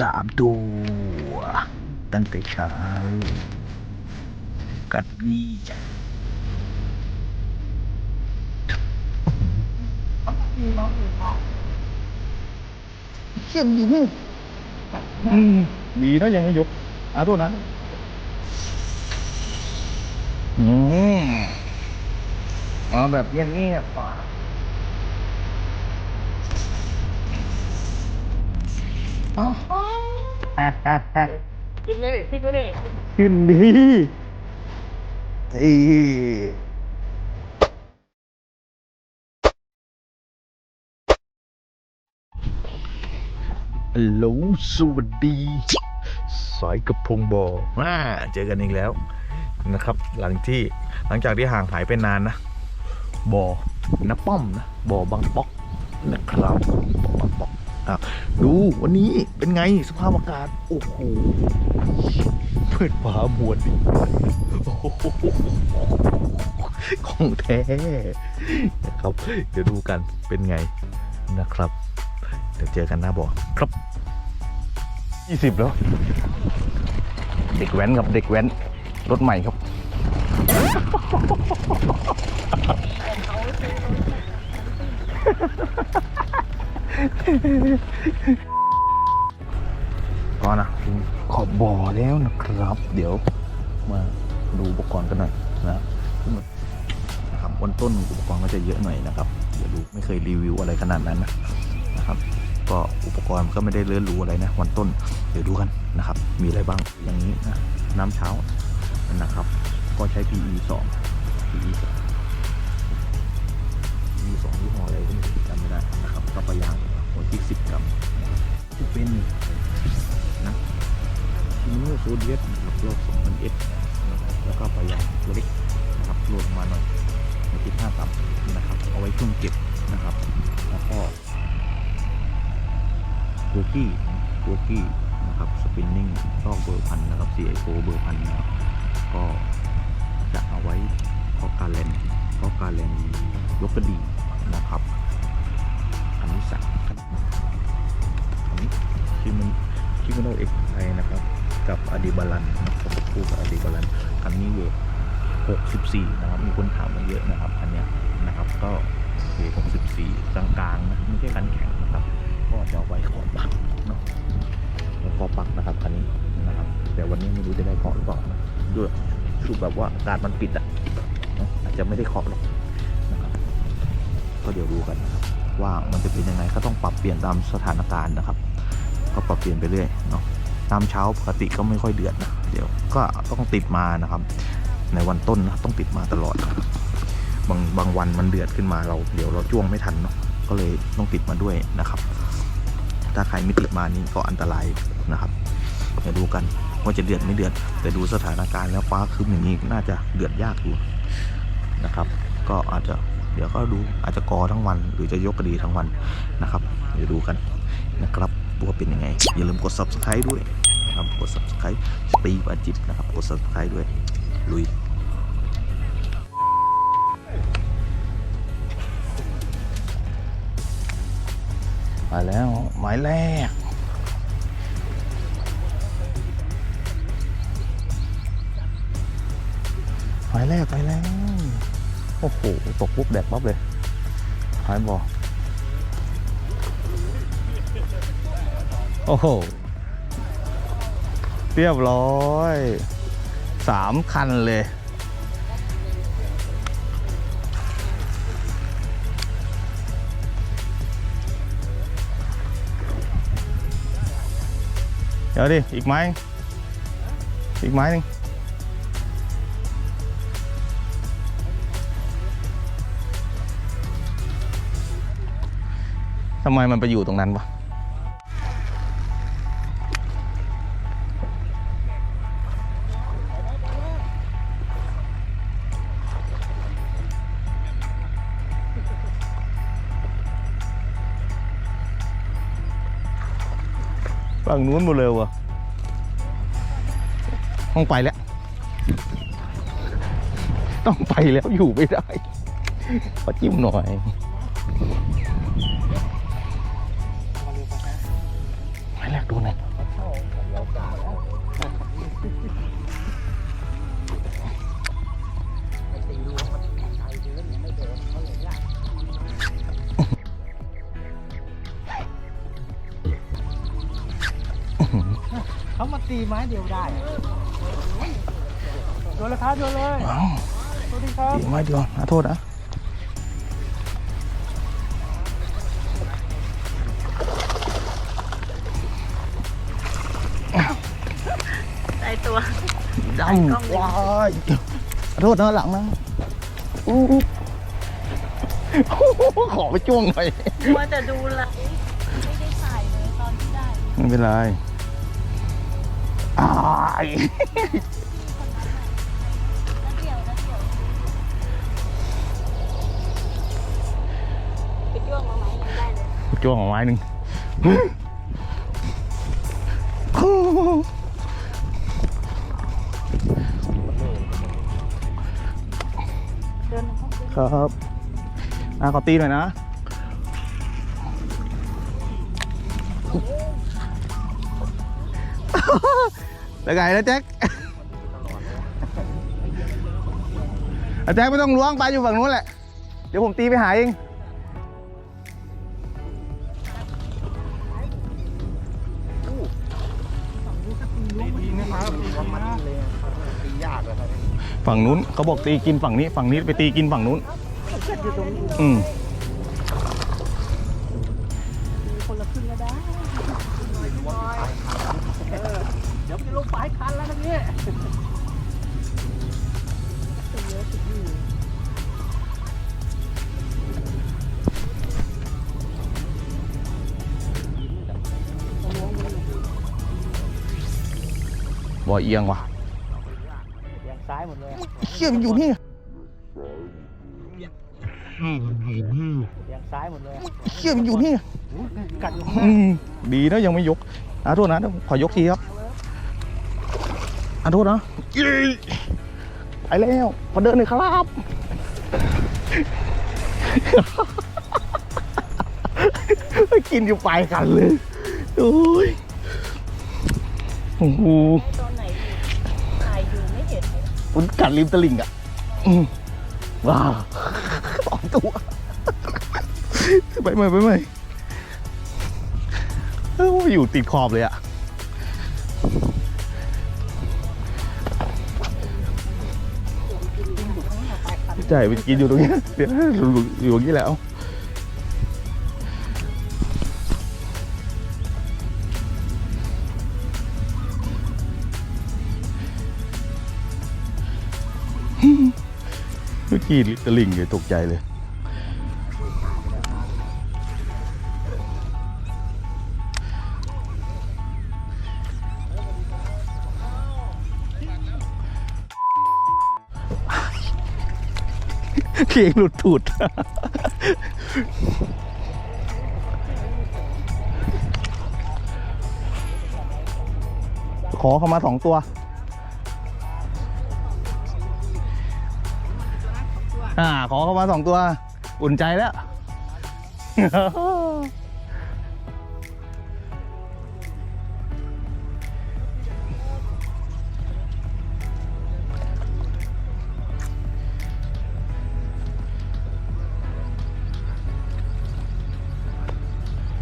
สามตัว ตั้งแต่เช้า กัดนี่จ้ะเชี่ยมดีนี่อืมดีนะยังไม่ยกอาตัวนั้นอืมเอาแบบเงียบๆป่ะอ๋ออะอะอะ กินเลยพี่ก็เลยขึ้นดีเอ้ยฮัลโหลสวัสดี สายกระพงบออ่าเจอกันอีกแล้วนะครับ หลังที่หลังจากที่ห่างหายไปนานนะบอน้ป้อมนะบอบางป๊อกนะครับบอบางป๊อก อะดูวันนี้เป็นไงสภาพอากาศ โอ้โหเปิดฟ้ามวลดิของแท้นะครับ เดี๋ยวดูกันเป็นไงนะครับ เดี๋ยวเจอกันหน้าบ่อครับยี่สิบแล้ว เด็กแว้นครับเด็กแว้น รถใหม่ครับ ก็นะขอบบ่อแล้วนะครับ เดี๋ยวมาดูอุปกรณ์กันหน่อยนะนะครับบนต้นอุปกรณ์ก็จะเยอะหน่อยนะครับเดี๋ยวดูไม่เคยรีวิวอะไรขนาดนั้นนะนะครับ ก็อุปกรณ์ก็ไม่ได้เลื่อนรู้อะไรนะวันต้นเดี๋ยวดูกันนะครับ มีอะไรบ้างอย่างนี้นะน้ำเช้านะครับ ก็ใช้ PE 2 PE 2 PE 2ยี่ห้ออะไรก็ไม่จำไม่ได้นะครับก็ประยาง หัวที่10กรัมจะเป็นนะทีนี้โซเดียสนะครับรอบ2,000เอสนะครับแล้วก็ไปยางตัวเล็กนะครับรวมมาหน่อยในที่5ต่ำนะครับ เอาไว้ช่วงเก็บนะครับ แล้วก็ตัวกี้ตัวกี้นะครับสปินนิ่งลอกเบอร์พันนะครับ CIO เบอร์พันนะครับก็จะเอาไว้พอการแลนพอการแลนยกกระดี อดีบาลันนะครับคู่กับอดีบาลันคันนี้เวท64 นะครับ มีคนถามมาเยอะนะครับคันเนี้ยนะครับ ก็เวท64 กลางๆนะไม่ใช่คันแข็งนะครับ ก็จะไว้ขอปักเนาะแล้วขอปักนะครับคันนี้นะครับ แต่วันนี้ไม่รู้จะได้เคาะหรือเปล่านะด้วยชุดแบบว่ากาศมันปิดอะเนอะอาจจะไม่ได้เคาะหรอกนะครับก็เดี๋ยวดูกันนะครับว่ามันจะเป็นยังไงก็ต้องปรับเปลี่ยนตามสถานการณ์นะครับ ก็ปรับเปลี่ยนไปเรื่อยเนาะ ตามเช้าปกติก็ไม่ค่อยเดือดนะเดี๋ยวก็ต้องติดมานะครับ ในวันต้นนะต้องติดมาตลอด บางบางวันมันเดือดขึ้นมาเราเดี๋ยวเราจ้วงไม่ทันเนาะก็เลยต้องติดมาด้วยนะครับ ถ้าใครไม่ติดมานี่ก็อันตรายนะครับเดี๋ยวดูกันว่าจะเดือดไม่เดือด แต่ดูสถานการณ์แล้วฟ้าคืมอย่างนี้น่าจะเดือดยากอยู่นะครับ ก็อาจจะเดี๋ยวก็ดูอาจจะกอทั้งวัน หรือจะยกกระดีทั้งวันนะครับ เดี๋ยวดูกันนะครับ ว่าเป็นยังไง อย่าลืมกด subscribe ด้วยนะครับกด subscribe สตีฟอาจิบนะครับ กด subscribe ด้วย ลุยมาแล้ว หมายแรก หมายแรกไปแล้ว โอ้โห ตกปุ๊บแดกปั๊บเลยหายบอ โอ้โห เรียบร้อยสามคันเลย เดี๋ยวดิ อีกไม้ อีกไม้หนึงทำไมมันไปอยู่ตรงนั้นวะ งนู้นหมดเลยวะต้องไปแล้ว ต้องไปแล้วอยู่ไม่ได้ขอจิ้มหน่อยหมายแรกดูหน่อย ไม้เดียวได้โดนเลยครับโดนเลยอ้าวสวัสดีครับตีไม่เดียวขอโทษนะใส่ตัวดำว้ายขอโทษนะหลังนะอู้ขอไปจ้วงหน่อยว่าจะดูไลฟ์ไม่ได้ถ่ายเลยตอนที่ได้ไม่เป็นไร อายแล้วเดี๋ยวแล้วเดี๋ยวไปจ้วงมาไหมยังได้เลยจ้วงออกไม้หนึ่งเดินมาห้องครับอะขอตีหน่อยนะ แล้วไงนะแจ็คอะแจ็คไม่ต้องล้วงไปอยู่ฝั่งนู้นแหละ เดี๋ยวผมตีไปหาเองฝั่งนู้นเขาบอกตีกินฝั่งนี้ ฝั่งนี้ไปตีกินฝั่งนู้น อืม อเอียงว่ะอย่างซ้ายหมดเลยเชี่ยมันอยู่นี่อย่างซ้ายหมดเลยเชี่ยมันอยู่นี่กัดอยู่อืมดีนะยังไม่ยกอาโทษนะเดี๋ยวขอยกทีครับอาโทษนะอี้ไปแล้วขอเดินหน่อยครับกินอยู่ปลายกันเลย โอ้ย โอ้โห มันกัดริมตลิ่งอะอืมว้าวสองตัวไปใหม่ไปใหม่เอ้าอยู่ติดขอบเลยอะใช่ไปกินอยู่ตรงนี้เดี๋ยวอยู่อย่างนี้แหล้ว เมื่อกี้ลิตรลิงเลยตกใจเลย เคียงหลุดถูด ขอเข้ามาสองตัว อ่า ขอเข้ามาสองตัว อุ่นใจแล้ว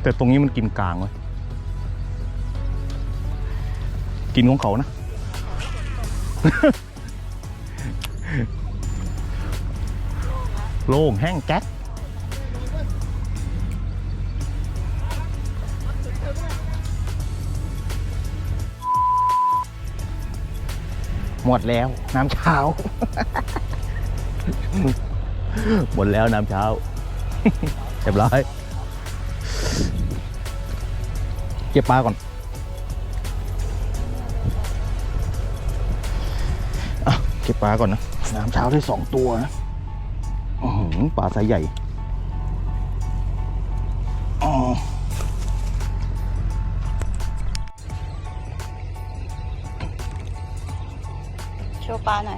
แต่ตรงนี้มันกินกลางไว้ยกินของเขานะ โล่งแห้งแก๊กหมดแล้วน้ำเช้า หมดแล้วน้ำเช้าเรียบร้อย เก็บปลาก่อนอะเก็บปลาก่อนนะ น้ำเช้าได้สองตัวนะอื้อหือ ปลาไซส์ใหญ่อ๋อโชว์ปลาหน่อย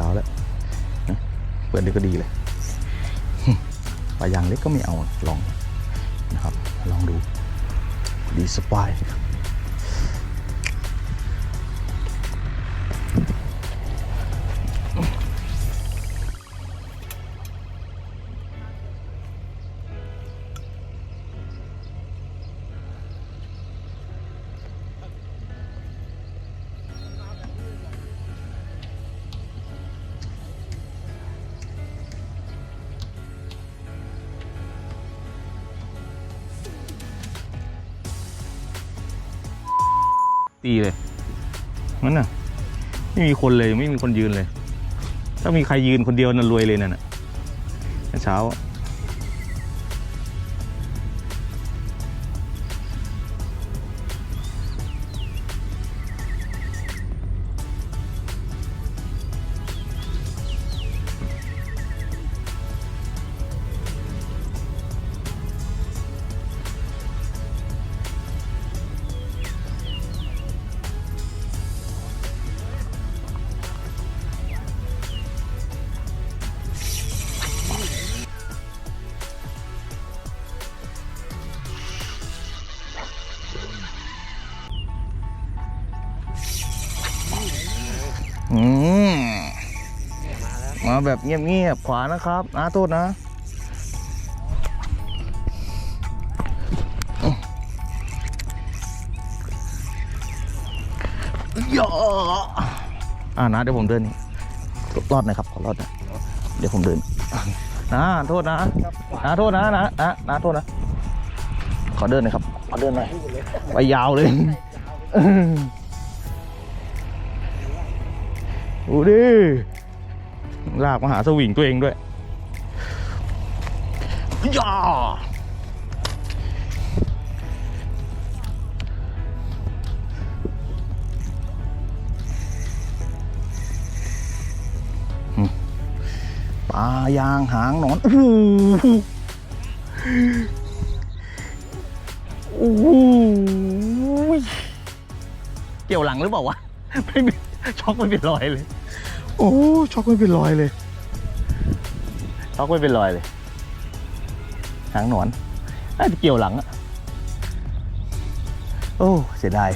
ช้าแล้วนะเปิดด้วยก็ดีเลยปลายางเล็กก็ไม่เอาลองนะครับลองดูดีสปาย ไม่มีคนเลยไม่มีคนยืนเลย ถ้ามีใครยืนคนเดียวน่นรวยเลยนั่นน่ะเช้า แบบเงียบๆขวานะครับนะโทษนะย่ออ่านะเดี๋ยวผมเดินนี่รอดหนะครับขอรอดนะเดี๋ยวผมเดินนะโทษนะนะโทษนะนะนะนะโทษนะ ขอเดินหน่อยครับ ขอเดินหน่อยไปยาวเลยดูดิ ลากมาหาสวิงตัวเองด้วยย่าอืมปลายางหางหนอน โอ้โหโอ้โหเกี่ยวหลังหรือเปล่าวะ ไม่มีช็อกไม่เป็นรอยเลย โอ้ช็อกไม่เป็นรอยเลย ช็อกไม่เป็นรอยเลย หางหนอนน่าจะเกี่ยวหลังอะโอ้ เสียดาย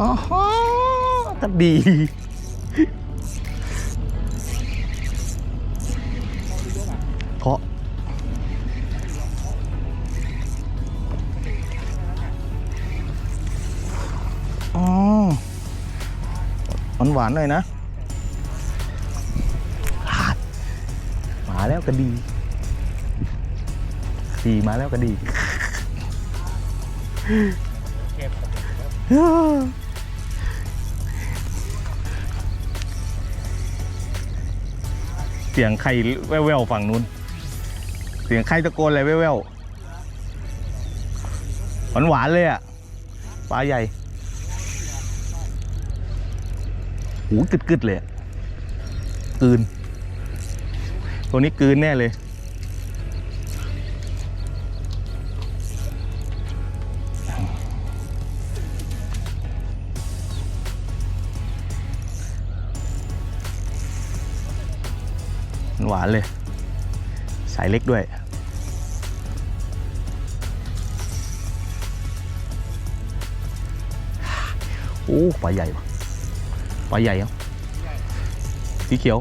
อ๋อฮะก็ดีเคาะอ๋อหวานหวานๆหน่อยนะขามาแล้วก็ดีดีมาแล้วก็ดี สียงใครแว่วๆฝั่งนู้น เสียงใครตะโกนอะไรแว่วๆหวานหวานๆเลยอะปลาใหญ่หูกึดกึดๆเลยอะกลืน ตัวนี้กืนแน่เลย หวานเลย สายเล็กด้วย โอ้ปลาใหญ่ปะปลาใหญ่เหรอสีเขียว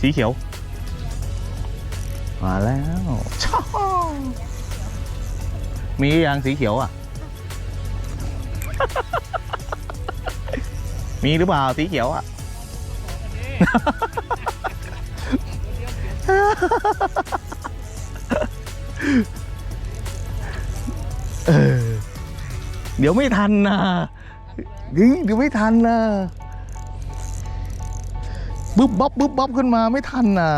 สีเขียว มาแล้วชอมีอยังสีเขียวอะ มีหรือเปล่าสีเขียวอะ เออ เดี๋ยวไม่ทันนะเฮ้ยเดี๋ยวไม่ทันนะบึ๊บบ๊อบบึ๊บบ๊อบขึ้นมาไม่ทันนะ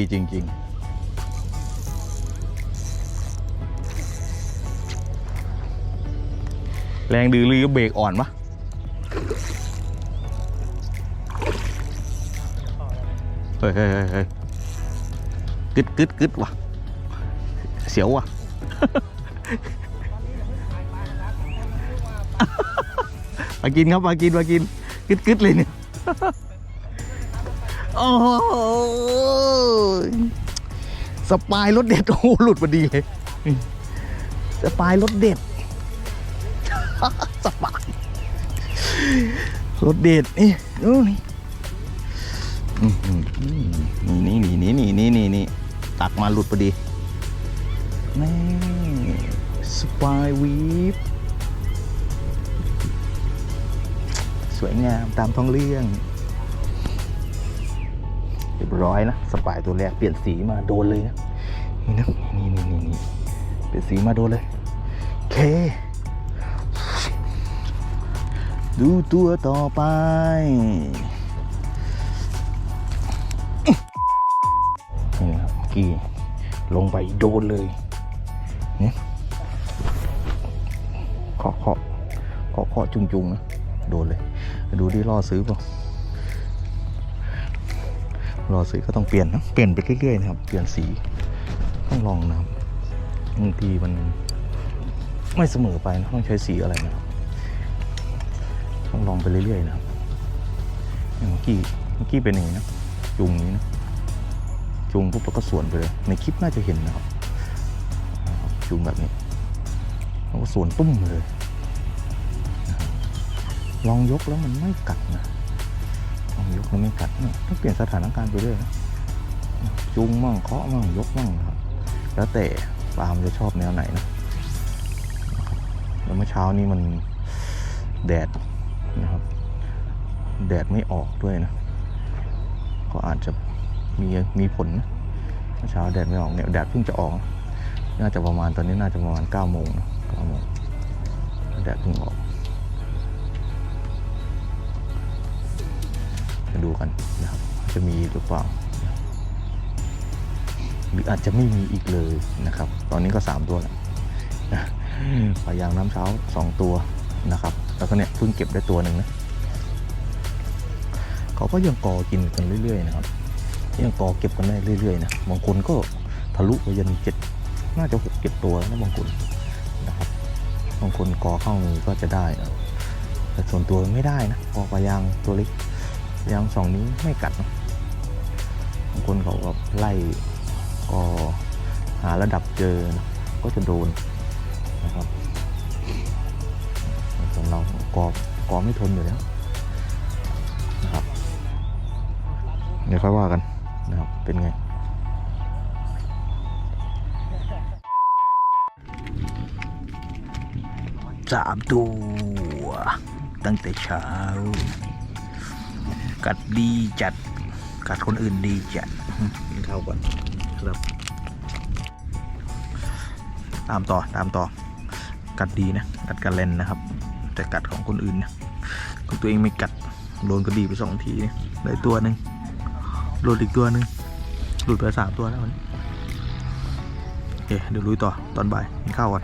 ดีจริง ๆแรงดีหรือเบรกอ่อนปะเฮ้ยเฮ้ยเฮ้ยเฮ้ยกึดกึดกึดว่ะ เสียวว่ะ มากินครับ มากิน มากินกึดกึดเลยเนี่ย โอ้โหสปายรถเด็ด โอ้โหหลุดพอดีเลยสปายรถเด็ดสปายรถเด็ดนี่ดูนี่นี่นี่นี่นี่นี่นี่นี่ตักมาหลุดพอดีนี่สปายวีฟสวยงามตามท้องเรื่อง รียบร้อยนะสปายตัวแรกเปลี่ยนสีมาโดนเลยนะนี่นะนี่นี่นี่นี่เปลี่ยนสีมาโดนเลยเค ดูตัวต่อไปนี่นะครับกี้ลงไปโดนเลยเนี่ยเคาะเคาะเคาะเคาะจุงจุงๆนะโดนเลย ดูดิล่อซื้อเปล่า รอซื้อก็ต้องเปลี่ยนนะเปลี่ยนไปเรื่อยๆนะครับ เปลี่ยนสีต้องลองนะครับบางทีมันไม่เสมอไปนะต้องใช้สีอะไรนะครับต้องลองไปเรื่อยๆนะครับเมื่อกี้เมื่อกี้เป็นอย่างนี้นะจุงนี้นะจุงปุ๊บแล้วก็สวนไปเลยในคลิปน่าจะเห็นนะครับจุงแบบนี้แล้วก็สวนตุ้มเลยลองยกแล้วมันไม่กัดนะ ยกแล้วไม่กัดเนี่ยต้องเปลี่ยนสถานการณ์ไปเรื่อยนะจุงมั่งเคาะมั่งยกมั่งนะครับ แล้วแต่ปาล์มจะชอบแนวไหนนะแล้วเมื่อเช้านี้มันแดดนะครับ แดดไม่ออกด้วยนะ ก็อาจจะมีมีผลนะเมื่อเช้าแดดไม่ออกเนี่ยแดดเพิ่งจะออก น่าจะประมาณตอนนี้น่าจะประมาณ9ก้าโมงเก้าโมงแดดเพิ่งออก มาดูกันนะครับจะมีหรือเปล่าหรืออาจจะไม่มีอีกเลยนะครับ ตอนนี้ก็ 3 ตัวแล้วนะปลายางน้ำเช้า 2 ตัวนะครับ แล้วก็เนี่ยเพิ่งเก็บได้ตัวหนึ่งนะเขาก็ยังกอกินกันเรื่อยๆนะครับ ยังกอเก็บกันได้เรื่อยๆนะบางคนก็ทะลุไปยันเจ็ดน่าจะหกเจ็ดตัวนะบางคนนะครับบางคนกอเข้ามือก็จะได้นะแต่ส่วนตัวไม่ได้นะกอปลายางตัวเล็ก ยางสองนี้ไม่กัดบางคนเขาแบบไล่ก็หาระดับเจอนะก็จะโดนนะครับส่วนเรากอกอไม่ทนอยู่แล้วนะครับเดี๋ยวค่อยว่ากันนะครับเป็นไงสามตัวตั้งแต่เช้า กัดดีจัด กัดคนอื่นดีจัดกินข้าวก่อนครับ ตามต่อตามต่อ กัดดีนะ กัดกระเลนนะครับ แต่กัดของคนอื่นนะของตัวเองไม่กัดโดนกระดีไปสองทีเนี่ยได้ตัวหนึ่งหลุดอีกตัวหนึ่งหลุดไปสามตัวแล้ววันนี้โอเคเดี๋ยวลุยต่อตอนบ่ายกินข้าวก่อน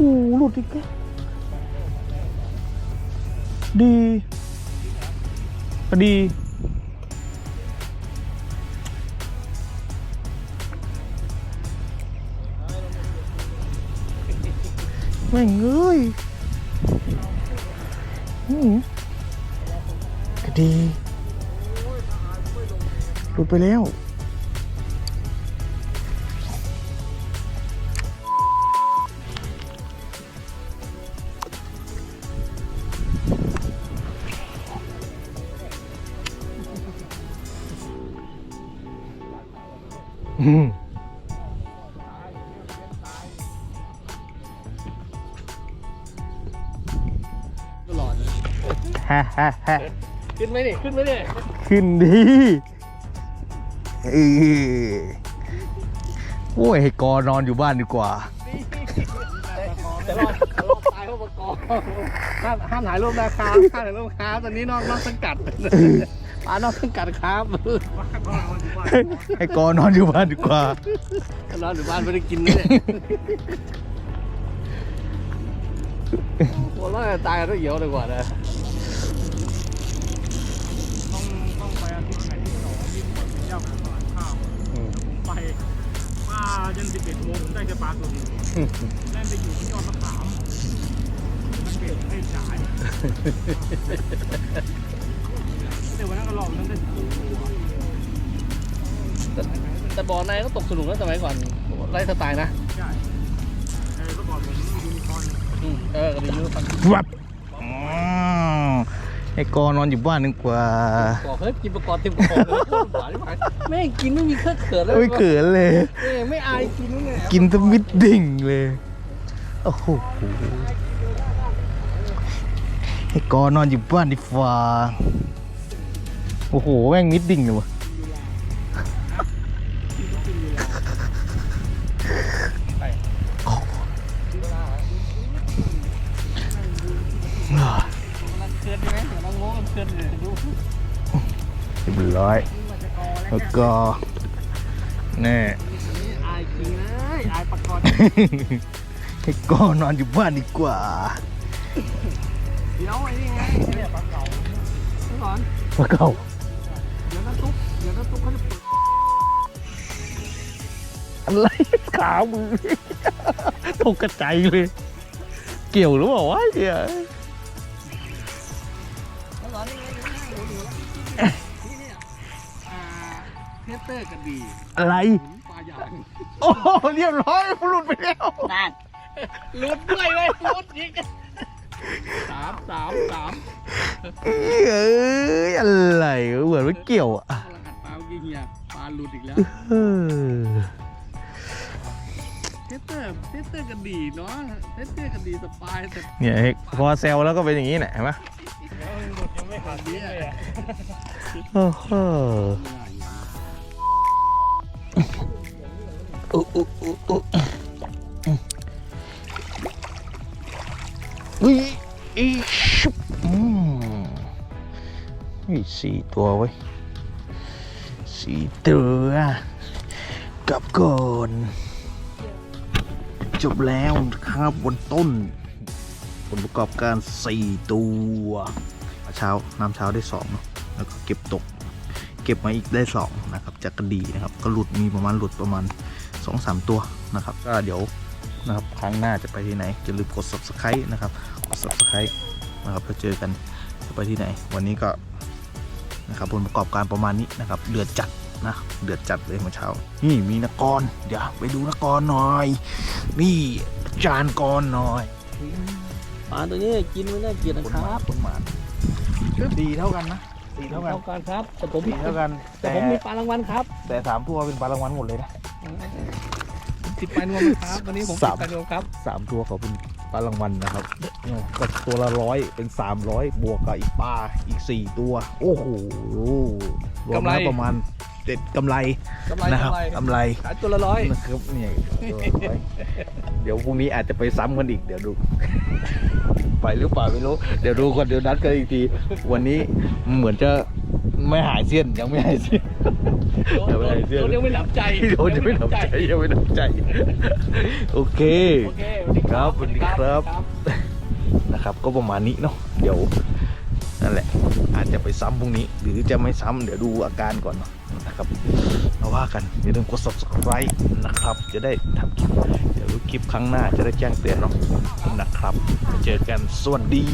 หหลุดอีกแล้วดีดี แม่งเอ้ยอืมกระดี หลุดไปแล้ว ฮ่าฮ่าฮ่าขึ้นไหมนี่ขึ้นไหมนี่ขึ้นดีเออโอ้ยให้กอนอนอยู่บ้านดีกว่า แต่รอดแต่รอดตายเพราะประกอบห้ามห้ามถ่ายรูปนะครับห้ามถ่ายรูปครับตอนนี้นอกนอกสังกัดปลานอกสังกัดครับให้กอนอนอยู่บ้านดีกว่านอนอยู่บ้านไม่ได้กินเลยหัวเราะตายกันต้องเหี่ยวดีกว่านะ ป้าจนสิบเอ็ดโมงผมได้แค่ปลาตัวเดียวแล่นไปอยู่ที่ยอดมะขามมันเบ็ดให้ฉายแต่วันนั้นก็ลองนั้นได้ตัวแต่แต่บ่อในก็ตกสนุกนะสมัยก่อนไล่สไตล์นะใช่เออเมื่อก่อนผมมียูนิคอร์นอืมเออก็ดีอยู่ฟังวับอ๋อ ให้กอนอนอยู่บ้านดีกว่าบอกเฮ้ยกินประกอบเต็มคอเลยหวานที่หวานแม่งกินไม่มีเครื่องเขินเลยไม่เขินเลยแม่งไม่อายกินมั้งเนี่ยกินสมิดดิ่งเลยโอ้โหให้กอนอนอยู่บ้านดีฟ้าโอ้โหแม่งมิดดิ่งเลยวะ รียบร้อย แล้วก็แน่อายกินเลยอายประกอบให้กอนอนอยู่บ้านดีกว่าเดี๋ยวไอ้นี่ไงเนี่ยปลาเก๋าเมื่อก่อนพระเก่าเดี๋ยวน้ำตุ๊กเดี๋ยวน้ำตุ๊กเขาจะเปิดอะไรขามือตกกระใจายเลย เกี่ยวหรือเปล่าวะเนี่ย สเตอร์กันดีอะไร ปลาใหญ่โอ้โหเรียบร้อยหลุดไปแล้วนั่นหลุดด้วยเลยหลุดยิงสามสามสามเอ้ยอะไรวะเหมือนไม่เกี่ยวอะกำลังกัดปลาเมื่อกี้เฮียปลาหลุดอีกแล้วเออเทสเตอร์เทสเตอร์กันดีเนาะเทสเตอร์กันดีสปายแต่เนี่ยพอเซลแล้วก็เป็นอย่างนี้แหละเห็นไหมยังไม่ขาดดีเลยอะโอ้โห อุ๊อุ๊อุ๊อุ๊อุ้ยอีชุบอืมสี่ตัวไว้ยสี่ตัวกลับก่อนจบแล้วครับบนต้น ผลประกอบการ 4 ตัวเช้าน้ำเช้าได้2เนอะแล้วก็เก็บตก เก็บมาอีกได้ 2 นะครับจากกระดีนะครับ ก็หลุดมีประมาณหลุดประมาณ 2-3ตัวนะครับ ก็เดี๋ยวนะครับครั้งหน้าจะไปที่ไหนอย่าลืมกด subscribe นะครับกด subscribe นะครับแล้วเจอกันจะไปที่ไหน วันนี้ก็นะครับผลประกอบการประมาณนี้นะครับ เดือดจัดนะเดือดจัดเลยเมื่อเช้า นี่มีนกรเดี๋ยวไปดูนกรหน่อย นี่อาจารย์กรหน่อยปลาตัวนี้กินไม่น่าเกลียดนะครับคนหมานดีเท่ากันนะดีเท่ากันเท่ากันครับ แต่ผมดีเท่ากัน แต่ผมมีปลารางวัลครับ แต่สามตัวเป็นปลารางวัลหมดเลยนะ ติดปลานวมครับวันนี้ผมติสาดมปลานวมครับสามตัวเขาเป็นปลารางวัลนะครับเนี่ยก็ตัวละร้อยเป็นสามร้อยบวกกับอีกปลาอีกสี่ตัว โอ้โหรวมแล้วประมาณเจ็ดกำไรกำไรนะครับกำไรกำไรขายตัวละร้อยนะครับเนี่ยตัวละร้อยเดี๋ยวพรุ่งนี้อาจจะไปซ้ำกันอีกเดี๋ยวดู ไปหรือเปล่าไม่รู้ เดี๋ยวดูก่อนเดี๋ยวนัดกันอีกที วันนี้เหมือนจะไม่หายเส้นยังไม่หายเส้นเดี๋ยวไม่ได้เสื้อโดนยังไม่หลับใจโดนจะไม่ทำใจยังไม่ทำใจโอเคโอเคสวัสดีครับสวัสดีครับนะครับ ก็ประมาณนี้เนาะเดี๋ยวนั่นแหละ อาจจะไปซ้ำพรุ่งนี้ หรือจะไม่ซ้ำเดี๋ยวดูอาการก่อนเนาะนะครับเราว่ากันอย่าลืมกด subscribe นะครับ จะได้ทำคลิปเดี๋ยวรู้ คลิปครั้งหน้าจะได้แจ้งเตือนเนาะนะครับเจอกันสวัสดี